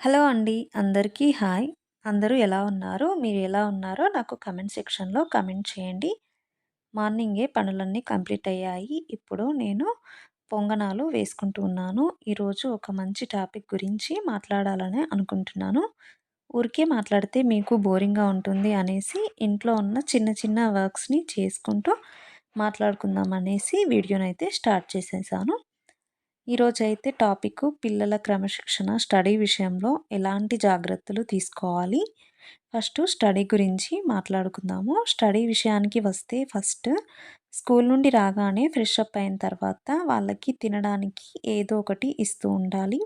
Hello అండి. అందరికీ hi. అందరూ ఎలా ఉన్నారు? మీరు ఎలా ఉన్నారో నాకు కమెంట్ సెక్షన్‌లో కమెంట్ చేయండి. మార్నింగే పనులన్నీ కంప్లీట్ అయ్యాయి. ఇప్పుడు నేను పొంగనాలు వేసుకుంటూ ఉన్నాను. ఈరోజు ఒక మంచి టాపిక్ గురించి మాట్లాడాలని అనుకుంటున్నాను. ఊరికే మాట్లాడితే మీకు బోరింగ్‌గా ఉంటుంది అనేసి ఇంట్లో ఉన్న చిన్న చిన్న వర్క్స్‌ని చేసుకుంటూ మాట్లాడుకుందాం అనేసి వీడియోనైతే స్టార్ట్ చేసేసాను. ఈరోజైతే టాపిక్ పిల్లల క్రమశిక్షణ స్టడీ విషయంలో ఎలాంటి జాగ్రత్తలు తీసుకోవాలి? ఫస్ట్ స్టడీ గురించి మాట్లాడుకుందాము. స్టడీ విషయానికి వస్తే ఫస్ట్ స్కూల్ నుండి రాగానే ఫ్రెష్ అప్ అయిన తర్వాత వాళ్ళకి తినడానికి ఏదో ఒకటి ఇస్తూ ఉండాలి.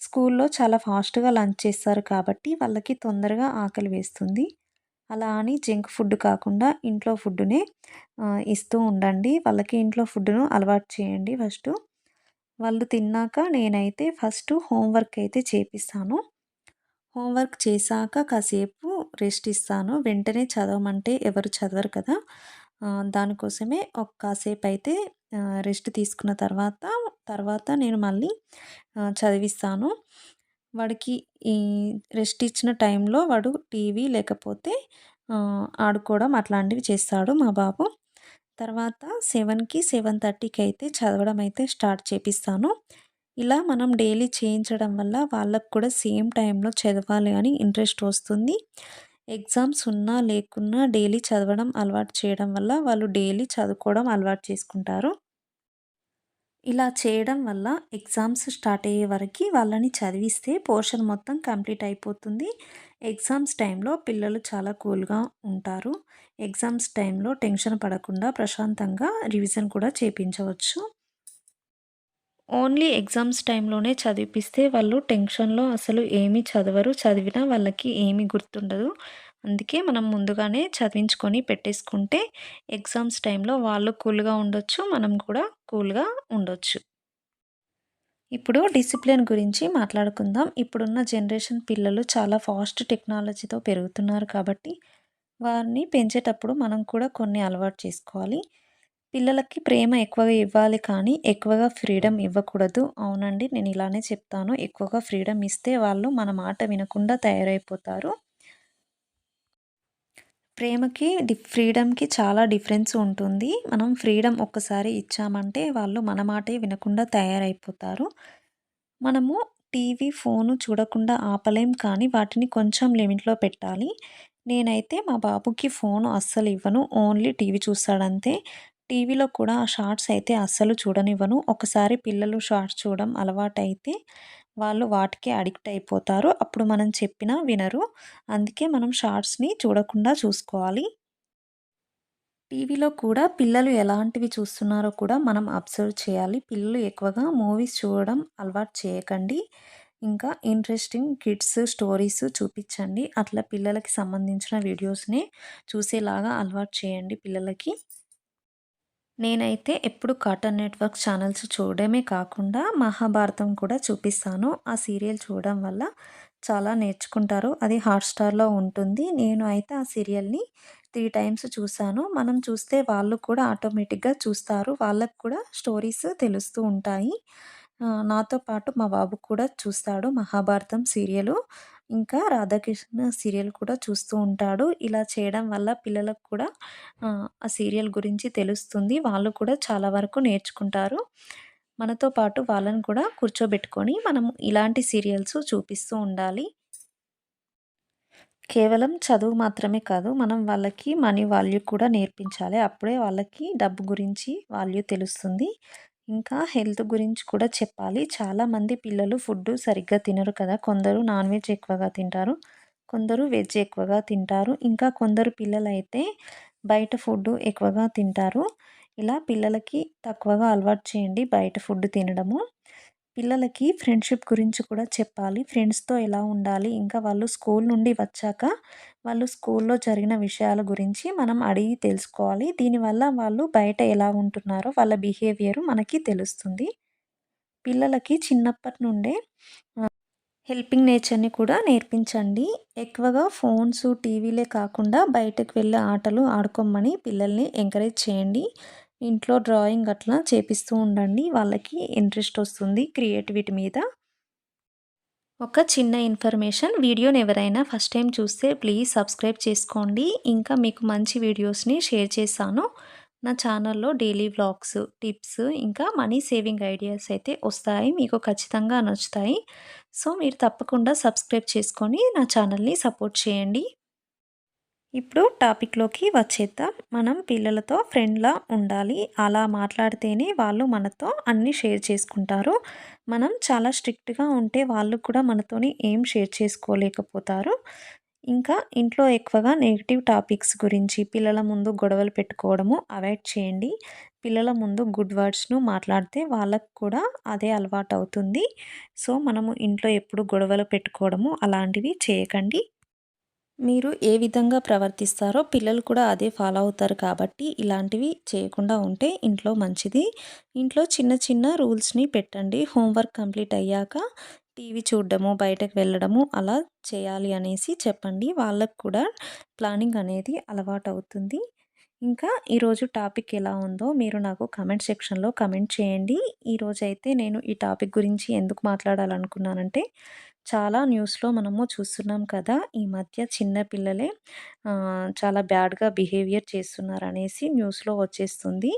స్కూల్లో చాలా ఫాస్ట్గా లంచ్ చేస్తారు కాబట్టి వాళ్ళకి తొందరగా ఆకలి వేస్తుంది. అలా అని జంక్ ఫుడ్ కాకుండా ఇంట్లో ఫుడ్డునే ఇస్తూ ఉండండి. వాళ్ళకి ఇంట్లో ఫుడ్డును అలవాటు చేయండి ఫస్ట్. వాళ్ళు తిన్నాక నేనైతే ఫస్ట్ హోంవర్క్ అయితే చేపిస్తాను. హోంవర్క్ చేశాక కాసేపు రెస్ట్ ఇస్తాను. వెంటనే చదవమంటే ఎవరు చదవరు కదా. దానికోసమే ఒక కాసేపు అయితే రెస్ట్ తీసుకున్న తర్వాత తర్వాత నేను మళ్ళీ చదివిస్తాను. వాడికి ఈ రెస్ట్ ఇచ్చిన టైంలో వాడు టీవీ లేకపోతే ఆడుకోవడం అట్లాంటివి చేస్తాడు మా బాబు. తర్వాత సెవెన్కి సెవెన్ థర్టీకి అయితే చదవడం అయితే స్టార్ట్ చేపిస్తాను. ఇలా మనం డైలీ చేయించడం వల్ల వాళ్ళకు కూడా సేమ్ టైంలో చదవాలి అని ఇంట్రెస్ట్ వస్తుంది. ఎగ్జామ్స్ ఉన్నా లేకున్నా డైలీ చదవడం అలవాటు చేయడం వల్ల వాళ్ళు డైలీ చదువుకోవడం అలవాటు చేసుకుంటారు. ఇలా చేయడం వల్ల ఎగ్జామ్స్ స్టార్ట్ అయ్యే వరకు వాళ్ళని చదివిస్తే పోర్షన్ మొత్తం కంప్లీట్ అయిపోతుంది. ఎగ్జామ్స్ టైంలో పిల్లలు చాలా కూల్గా ఉంటారు. ఎగ్జామ్స్ టైంలో టెన్షన్ పడకుండా ప్రశాంతంగా రివిజన్ కూడా చేయించవచ్చు ఓన్లీ ఎగ్జామ్స్ టైంలోనే చదివిపిస్తే వాళ్ళు టెన్షన్లో అసలు ఏమీ చదవరు. చదివినా వాళ్ళకి ఏమీ గుర్తుండదు. అందుకే మనం ముందుగానే చదివించుకొని పెట్టేసుకుంటే ఎగ్జామ్స్ టైంలో వాళ్ళు కూల్గా ఉండొచ్చు మనం కూడా కూల్గా ఉండొచ్చు. ఇప్పుడు డిసిప్లిన్ గురించి మాట్లాడుకుందాం. ఇప్పుడున్న జనరేషన్ పిల్లలు చాలా ఫాస్ట్ టెక్నాలజీతో పెరుగుతున్నారు కాబట్టి వారిని పెంచేటప్పుడు మనం కూడా కొన్ని అలవాటు చేసుకోవాలి. పిల్లలకి ప్రేమ ఎక్కువగా ఇవ్వాలి కానీ ఎక్కువగా ఫ్రీడమ్ ఇవ్వకూడదు. అవునండి నేను ఇలానే చెప్తాను. ఎక్కువగా ఫ్రీడమ్ ఇస్తే వాళ్ళు మన మాట వినకుండా తయారైపోతారు. ప్రేమకి డి ఫ్రీడమ్కి చాలా డిఫరెన్స్ ఉంటుంది. మనం ఫ్రీడమ్ ఒక్కసారి ఇచ్చామంటే వాళ్ళు మన మాటే వినకుండా తయారైపోతారు. మనము టీవీ ఫోను చూడకుండా ఆపలేం కానీ వాటిని కొంచెం లిమిట్లో పెట్టాలి. నేనైతే మా బాబుకి ఫోను అస్సలు ఇవ్వను. ఓన్లీ టీవీ చూస్తాడంతే. టీవీలో కూడా ఆ షార్ట్స్ అయితే అస్సలు చూడనివ్వను. ఒకసారి పిల్లలు షార్ట్స్ చూడడం అలవాటైతే వాళ్ళు వాటికే అడిక్ట్ అయిపోతారు. అప్పుడు మనం చెప్పినా వినరు. అందుకే మనం షార్ట్స్ని చూడకుండా చూసుకోవాలి. టీవీలో కూడా పిల్లలు ఎలాంటివి చూస్తున్నారో కూడా మనం అబ్జర్వ్ చేయాలి. పిల్లలు ఎక్కువగా మూవీస్ చూడడం అలవాటు చేయకండి. ఇంకా ఇంట్రెస్టింగ్ కిడ్స్ స్టోరీస్ చూపించండి. అట్లా పిల్లలకి సంబంధించిన వీడియోస్ని చూసేలాగా అలవాటు చేయండి పిల్లలకి. నేనైతే ఎప్పుడు కార్టూన్ నెట్వర్క్ ఛానల్స్ చూడడమే కాకుండా మహాభారతం కూడా చూపిస్తాను. ఆ సీరియల్ చూడడం వల్ల చాలా నేర్చుకుంటారు. అది హాట్స్టార్లో ఉంటుంది. నేను అయితే ఆ సీరియల్ని త్రీ టైమ్స్ చూశాను. మనం చూస్తే వాళ్ళు కూడా ఆటోమేటిక్గా చూస్తారు. వాళ్ళకు కూడా స్టోరీస్ తెలుస్తూ ఉంటాయి. నాతో పాటు మా బాబు కూడా చూస్తాడు మహాభారతం సీరియలు. ఇంకా రాధాకృష్ణ సీరియల్ కూడా చూస్తూ ఉంటాడు. ఇలా చేయడం వల్ల పిల్లలకు కూడా ఆ సీరియల్ గురించి తెలుస్తుంది. వాళ్ళు కూడా చాలా వరకు నేర్చుకుంటారు. మనతో పాటు వాళ్ళని కూడా కూర్చోబెట్టుకొని మనం ఇలాంటి సీరియల్స్ చూపిస్తూ ఉండాలి. కేవలం చదువు మాత్రమే కాదు మనం వాళ్ళకి మనీ వాల్యూ కూడా నేర్పించాలి. అప్పుడే వాళ్ళకి డబ్బు గురించి వాల్యూ తెలుస్తుంది. ఇంకా హెల్త్ గురించి కూడా చెప్పాలి. చాలామంది పిల్లలు ఫుడ్ సరిగ్గా తినరు కదా. కొందరు నాన్ వెజ్ ఎక్కువగా తింటారు కొందరు వెజ్ ఎక్కువగా తింటారు. ఇంకా కొందరు పిల్లలైతే బయట ఫుడ్ ఎక్కువగా తింటారు. ఇలా పిల్లలకి తక్కువగా అలవాటు చేయండి బయట ఫుడ్ తినడము. పిల్లలకి ఫ్రెండ్షిప్ గురించి కూడా చెప్పాలి. ఫ్రెండ్స్తో ఎలా ఉండాలి? ఇంకా వాళ్ళు స్కూల్ నుండి వచ్చాక వాళ్ళు స్కూల్లో జరిగిన విషయాల గురించి మనం అడిగి తెలుసుకోవాలి. దీనివల్ల వాళ్ళు బయట ఎలా ఉంటున్నారో వాళ్ళ బిహేవియర్ మనకి తెలుస్తుంది. పిల్లలకి చిన్నప్పటి నుండే హెల్పింగ్ నేచర్ని కూడా నేర్పించండి. ఎక్కువగా ఫోన్స్ టీవీలే కాకుండా బయటకు వెళ్ళే ఆటలు ఆడుకోమని పిల్లల్ని ఎంకరేజ్ చేయండి. ఇంట్లో డ్రాయింగ్ అట్లా చేపిస్తూ ఉండండి. వాళ్ళకి ఇంట్రెస్ట్ వస్తుంది క్రియేటివిటీ మీద. ఒక చిన్న ఇన్ఫర్మేషన్ వీడియోని ఎవరైనా ఫస్ట్ టైం చూస్తే ప్లీజ్ సబ్స్క్రైబ్ చేసుకోండి. ఇంకా మీకు మంచి వీడియోస్ని షేర్ చేశాను. నా ఛానల్లో డైలీ వ్లాగ్స్ టిప్స్ ఇంకా మనీ సేవింగ్ ఐడియాస్ అయితే వస్తాయి. మీకు ఖచ్చితంగా నచ్చుతాయి. సో మీరు తప్పకుండా సబ్స్క్రైబ్ చేసుకొని నా ఛానల్ని సపోర్ట్ చేయండి. ఇప్పుడు టాపిక్లోకి వచ్చేద్దాం. మనం పిల్లలతో ఫ్రెండ్లా ఉండాలి. అలా మాట్లాడితేనే వాళ్ళు మనతో అన్నీ షేర్ చేసుకుంటారు. మనం చాలా స్ట్రిక్ట్గా ఉంటే వాళ్ళు కూడా మనతోని ఏం షేర్ చేసుకోలేకపోతారు. ఇంకా ఇంట్లో ఎక్కువగా నెగిటివ్ టాపిక్స్ గురించి పిల్లల ముందు గొడవలు పెట్టుకోవడము అవాయిడ్ చేయండి. పిల్లల ముందు గుడ్ వర్డ్స్ను మాట్లాడితే వాళ్ళకు కూడా అదే అలవాటు అవుతుంది సో మనము ఇంట్లో ఎప్పుడు గొడవలు పెట్టుకోవడము అలాంటివి చేయకండి. మీరు ఏ విధంగా ప్రవర్తిస్తారో పిల్లలు కూడా అదే ఫాలో అవుతారు కాబట్టి ఇలాంటివి చేయకుండా ఉంటే ఇంట్లో మంచిది. ఇంట్లో చిన్న చిన్న రూల్స్ని పెట్టండి. హోంవర్క్ కంప్లీట్ అయ్యాక టీవీ చూడడము బయటకు వెళ్ళడము అలా చేయాలి అనేసి చెప్పండి. వాళ్ళకు కూడా ప్లానింగ్ అనేది అలవాటు అవుతుంది ఇంకా ఈరోజు టాపిక్ ఎలా ఉందో మీరు నాకు కమెంట్ సెక్షన్లో కమెంట్ చేయండి. ఈరోజైతే నేను ఈ టాపిక్ గురించి ఎందుకు మాట్లాడాలనుకున్నానంటే చాలా న్యూస్లో మనము చూస్తున్నాం కదా! ఈ మధ్య చిన్నపిల్లలే చాలా బ్యాడ్గా బిహేవియర్ చేస్తున్నారు అనేసి న్యూస్లో వచ్చేస్తుంది.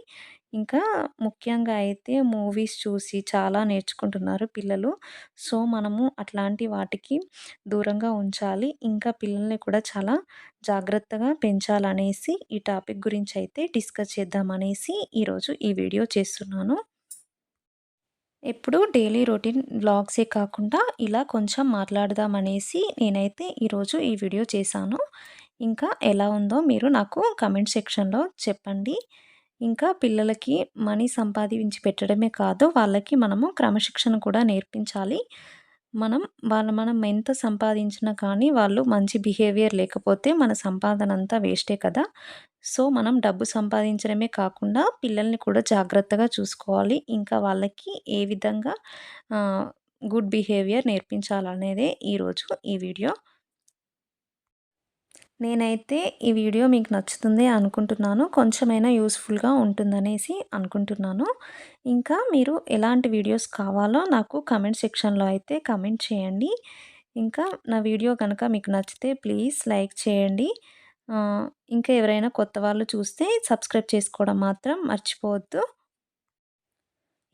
ఇంకా ముఖ్యంగా అయితే మూవీస్ చూసి చాలా నేర్చుకుంటున్నారు పిల్లలు. సో మనము అట్లాంటి వాటికి దూరంగా ఉంచాలి. ఇంకా పిల్లల్ని కూడా చాలా జాగ్రత్తగా పెంచాలనేసి ఈ టాపిక్ గురించి అయితే డిస్కస్ చేద్దామనేసి ఈరోజు ఈ వీడియో చేస్తున్నాను. ఎప్పుడు డైలీ రొటీన్ వ్లాగ్సే కాకుండా ఇలా కొంచెం మాట్లాడదామనేసి నేనైతే ఈరోజు ఈ వీడియో చేశాను. ఇంకా ఎలా ఉందో మీరు నాకు కమెంట్ సెక్షన్లో చెప్పండి. ఇంకా పిల్లలకి మనీ సంపాదించి పెట్టడమే కాదు వాళ్ళకి మనము క్రమశిక్షణ కూడా నేర్పించాలి. మనం వాళ్ళ మనం ఎంత సంపాదించినా కానీ వాళ్ళు మంచి బిహేవియర్ లేకపోతే మన సంపాదన అంతా వేస్టే కదా. సో మనం డబ్బు సంపాదించడమే కాకుండా పిల్లల్ని కూడా జాగ్రత్తగా చూసుకోవాలి. ఇంకా వాళ్ళకి ఏ విధంగా గుడ్ బిహేవియర్ నేర్పించాలనేదే ఈరోజు ఈ వీడియో. నేనైతే ఈ వీడియో మీకు నచ్చుతుంది అనుకుంటున్నాను. కొంచెమైనా యూస్ఫుల్గా ఉంటుందనేసి అనుకుంటున్నాను. ఇంకా మీరు ఎలాంటి వీడియోస్ కావాలో నాకు కమెంట్ సెక్షన్లో అయితే కమెంట్ చేయండి. ఇంకా నా వీడియో కనుక మీకు నచ్చితే ప్లీజ్ లైక్ చేయండి. ఇంకా ఎవరైనా కొత్త వాళ్ళు చూస్తే సబ్స్క్రైబ్ చేసుకోవడం మాత్రం మర్చిపోవద్దు.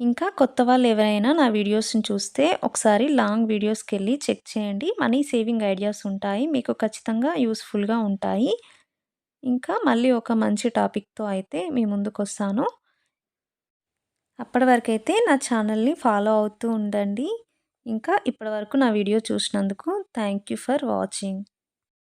ఇంకా కొత్త వాళ్ళు ఎవరైనా నా వీడియోస్ని చూస్తే ఒకసారి లాంగ్ వీడియోస్కి వెళ్ళి చెక్ చేయండి. మనీ సేవింగ్ ఐడియాస్ ఉంటాయి. మీకు ఖచ్చితంగా యూస్ఫుల్గా ఉంటాయి. ఇంకా మళ్ళీ ఒక మంచి టాపిక్తో అయితే మీ ముందుకు వస్తాను అప్పటి వరకైతే నా ఛానల్ని ఫాలో అవుతూ ఉండండి. ఇంకా ఇప్పటి వరకు నా వీడియో చూసినందుకు థ్యాంక్ యూ ఫర్ వాచింగ్.